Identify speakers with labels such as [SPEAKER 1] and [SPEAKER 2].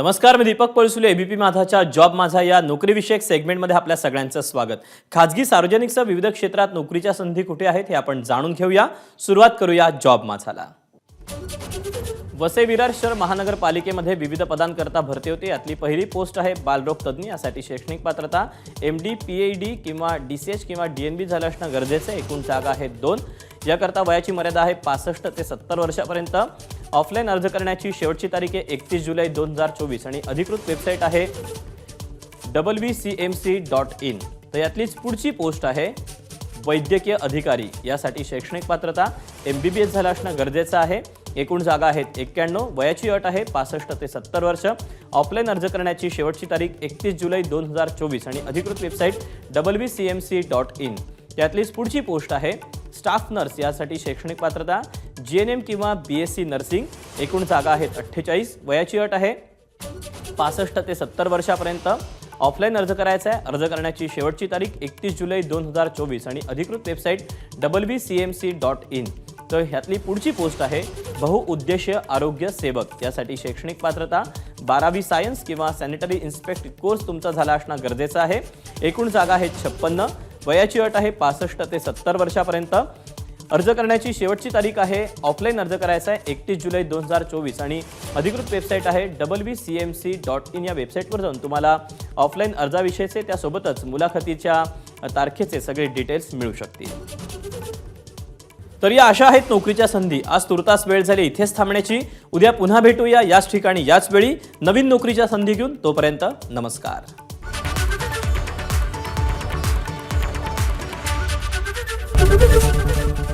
[SPEAKER 1] नमस्कार मी दीपक पळसुले एबीपी माझाच्या जॉब माझा या नोकरीविषयक सेगमेंटमध्ये आपल्या सगळ्यांचं स्वागत. खाजगी सार्वजनिकसह विविध क्षेत्रात नोकरीच्या संधी कुठे आहेत हे आपण जाणून घेऊया. सुरुवात करूया जॉब माझाला. वसई विरार शहर महानगरपालिकेमध्ये विविध पदांकरता भरती होते. यातली पहिली पोस्ट आहे बालरोग तज्ज्ञ. यासाठी शैक्षणिक पात्रता M D P A D किंवा डी सी एच किंवा डी एन बी झालं असणं गरजेचं आहे. एकूण जागा आहेत दोन. याकरता वयाची मर्यादा आहे पासष्ट ते सत्तर वर्षापर्यंत. ऑफलाईन अर्ज करण्याची शेवटची तारीख आहे एकतीस जुलै दोन हजार चोवीस आणि अधिकृत वेबसाईट आहे double V C M C dot in. तर यातलीच पुढची पोस्ट आहे वैद्यकीय अधिकारी. यासाठी शैक्षणिक पात्रता एम बी बी एस झालं असणं गरजेचं आहे. एकूण जागा आहेत एक्क्याण्णव वयाची अट आहे पासष्ट ते सत्तर वर्ष. ऑफलाईन अर्ज करण्याची शेवटची तारीख एकतीस जुलै दोन हजार चोवीस आणि अधिकृत website double V C M C dot in. त्यातलीच पुढची पोस्ट आहे स्टाफ नर्स. यासाठी शैक्षणिक पात्रता जी एन एम किंवा बी एस सी नर्सिंग एकूण जागा आहेत अठ्ठेचाळीस वयाची अट आहे पासष्ट ते सत्तर वर्षापर्यंत. ऑफलाईन अर्ज करायचा आहे. अर्ज करण्याची शेवटची तारीख एकतीस जुलै दोन हजार चोवीस आणि अधिकृत website double B C M C dot in तर ह्यातली पुढची पोस्ट आहे बहुउद्देशीय आरोग्य सेवक. यासाठी शैक्षणिक पात्रता बारावी सायन्स किंवा सॅनिटरी इन्स्पेक्ट कोर्स तुमचा झाला असणं गरजेचं आहे. एकूण जागा आहेत छप्पन्न वयाची अट आहे पासष्ट ते सत्तर वर्षापर्यंत. अर्ज करण्याची शेवटची तारीख आहे. ऑफलाईन अर्ज करायचा आहे एकतीस जुलै दोन हजार चोवीस. आणि अधिकृत वेबसाईट आहे double B C M C dot in या वेबसाईटवर जाऊन तुम्हाला ऑफलाईन अर्जाविषयीचे त्यासोबतच मुलाखतीच्या तारखेचे सगळे डिटेल्स मिळू शकतील. तर या अशा आहेत नोकरीच्या संधी. आज तुर्तास वेळ झाली इथेच थांबण्याची. उद्या पुन्हा भेटूया याच ठिकाणी याच वेळी. नवीन नोकरीच्या संधी घेऊन तोपर्यंत नमस्कार.